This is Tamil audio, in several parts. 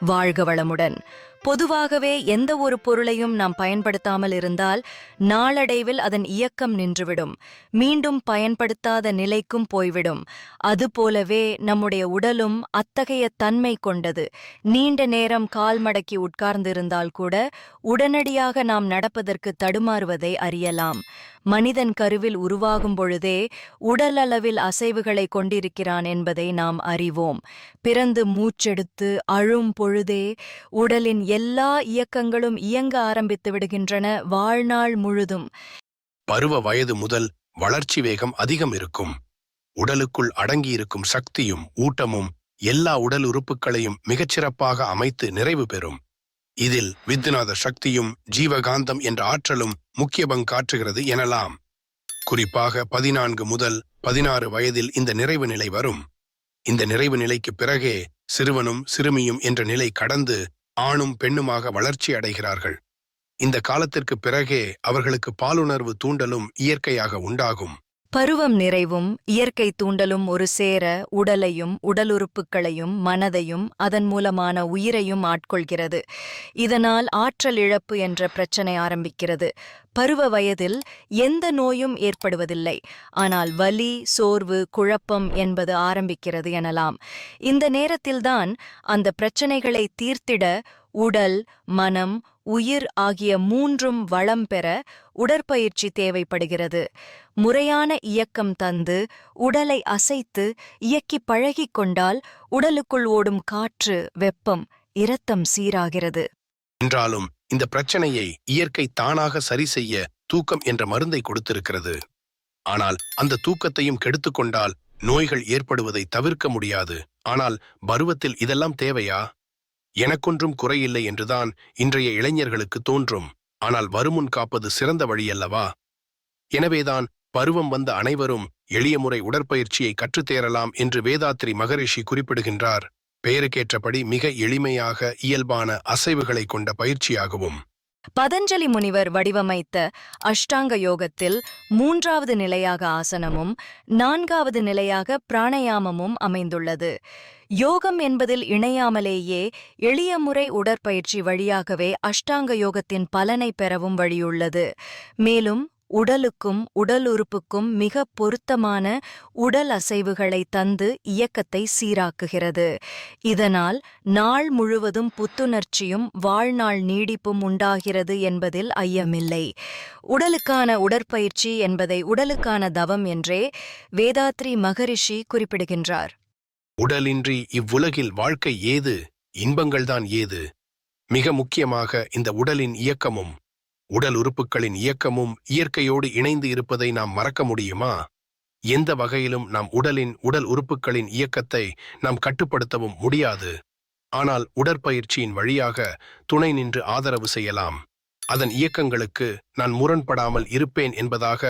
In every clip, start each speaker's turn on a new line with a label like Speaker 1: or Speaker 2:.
Speaker 1: வாழ்க வளமுடன். பொதுவாகவே எந்த ஒரு பொருளையும் நாம் பயன்படுத்தாமல் இருந்தால் நாளடைவில் அதன் இயக்கம் நின்றுவிடும். மீண்டும் பயன்படுத்தாத நிலைக்கும் போய்விடும். அதுபோலவே நம்முடைய உடலும் அத்தகைய தன்மை கொண்டது. நீண்ட நேரம் கால் மடக்கி உட்கார்ந்திருந்தால் கூட உடனடியாக நாம் நடப்பதற்கு தடுமாறுவதை அறியலாம். மனிதன் கருவில் உருவாகும் பொழுதே உடலளவில் அசைவுகளை கொண்டிருக்கிறான் என்பதை நாம் அறிவோம். பிறந்து மூச்செடுத்து அழும் பொழுதே உடலின் எல்லா இயக்கங்களும் இயங்க ஆரம்பித்து விடுகின்றன வாழ்நாள் முழுதும்.
Speaker 2: பருவ வயது முதல் வளர்ச்சி வேகம் அதிகம் இருக்கும். உடலுக்குள் அடங்கியிருக்கும் சக்தியும் ஊட்டமும் எல்லா உடல் உறுப்புகளையும் மிகச்சிறப்பாக அமைத்து நிறைவு பெறும். இதில் வித்நாத சக்தியும் ஜீவகாந்தம் என்ற ஆற்றலும் முக்கிய பங்காற்றுகிறது எனலாம். குறிப்பாக பதினான்கு முதல் பதினாறு வயதில் இந்த நிறைவு நிலை வரும். இந்த நிறைவு நிலைக்கு பிறகே சிறுவனும் சிறுமியும் என்ற நிலை கடந்து ஆணும் பெண்ணுமாக வளர்ச்சி அடைகிறார்கள். இந்த காலத்திற்கு பிறகே அவர்களுக்கு பாலுணர்வு தூண்டலும் இயற்கையாக உண்டாகும்.
Speaker 1: பருவம் நிறைவும் இயற்கை தூண்டலும் ஒரு சேர உடலையும் உடலுறுப்புகளையும் மனதையும் அதன் மூலமான உயிரையும் ஆட்கொள்கிறது. இதனால் ஆற்றல் இழப்பு என்ற பிரச்சனை ஆரம்பிக்கிறது. பருவ வயதில் எந்த நோயும் ஏற்படுவதில்லை. ஆனால் வலி சோர்வு குழப்பம் என்பது ஆரம்பிக்கிறது எனலாம். இந்த நேரத்தில்தான் அந்த பிரச்சனைகளை தீர்த்திட உடல் மனம் உயிர் ஆகிய மூன்றும் வளம் பெற உடற்பயிற்சி தேவைப்படுகிறது. முறையான இயக்கம் தந்து உடலை அசைத்து இயக்கி பழகிக் கொண்டால் உடலுக்குள் ஓடும் காற்று வெப்பம் இரத்தம் சீராகிறது.
Speaker 2: என்றாலும் இந்த பிரச்சனையை இயற்கை தானாக சரி செய்ய தூக்கம் என்ற மருந்தை கொடுத்திருக்கிறது. ஆனால் அந்த தூக்கத்தையும் கெடுத்துக்கொண்டால் நோய்கள் ஏற்படுவதை தவிர்க்க முடியாது. ஆனால் பருவத்தில் இதெல்லாம் தேவையா? எனக்கொன்றும் குறையில்லை என்றுதான் இன்றைய இளைஞர்களுக்கு தோன்றும். ஆனால் வருமுன் காப்பது சிறந்த வழியல்லவா? எனவேதான் பருவம் வந்த அனைவரும் எளிய முறை உடற்பயிற்சியை கற்றுத்தேரலாம் என்று வேதாத்ரி மகரிஷி குறிப்பிடுகின்றார். பெயருக்கேற்றபடி மிக எளிமையாக இயல்பான அசைவுகளை கொண்ட பயிற்சியாகவும்
Speaker 1: பதஞ்சலி முனிவர் வடிவமைத்த அஷ்டாங்க யோகத்தில் மூன்றாவது நிலையாக ஆசனமும் நான்காவது நிலையாக பிராணயாமமும் அமைந்துள்ளது. யோகம் என்பதில் இணையாமலேயே எளிய முறை உடற்பயிற்சி வழியாகவே அஷ்டாங்க யோகத்தின் பலனை பெறவும் வழியுள்ளது. மேலும் உடலுக்கும் உடல் உறுப்புக்கும் மிக பொருத்தமான உடல் அசைவுகளை தந்து இயக்கத்தை சீராக்குகிறது. இதனால் நாள் முழுவதும் புத்துணர்ச்சியும் வாழ்நாள் நீடிப்பும் உண்டாகிறது என்பதில் ஐயமில்லை. உடலுக்கான உடற்பயிற்சி என்பதை உடலுக்கான தவம் என்றே வேதாத்ரி மகரிஷி குறிப்பிடுகின்றார்.
Speaker 2: உடலின்றி இவ்வுலகில் வாழ்க்கை ஏது? இன்பங்கள்தான் ஏது? மிக முக்கியமாக இந்த உடலின் இயக்கமும் உடல் உறுப்புகளின் இயக்கமும் இயற்கையோடு இணைந்து இருப்பதை நாம் மறக்க முடியுமா? எந்த வகையிலும் நாம் உடலின் உடல் உறுப்புகளின் இயக்கத்தை நாம் கட்டுப்படுத்தவும் முடியாது. ஆனால் உடற்பயிற்சியின் வழியாக துணை நின்று ஆதரவு செய்யலாம். அதன் இயக்கங்களுக்கு நான் முரண்படாமல் இருப்பேன் என்பதாக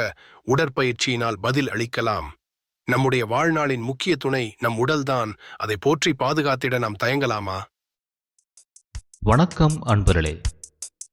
Speaker 2: உடற்பயிற்சியினால் பதில் அளிக்கலாம். நம்முடைய வாழ்நாளின் முக்கிய துணை நம் உடல்தான். அதை போற்றி பாதுகாத்திட நாம் தயங்கலாமா?
Speaker 3: வணக்கம் அன்பர்களே.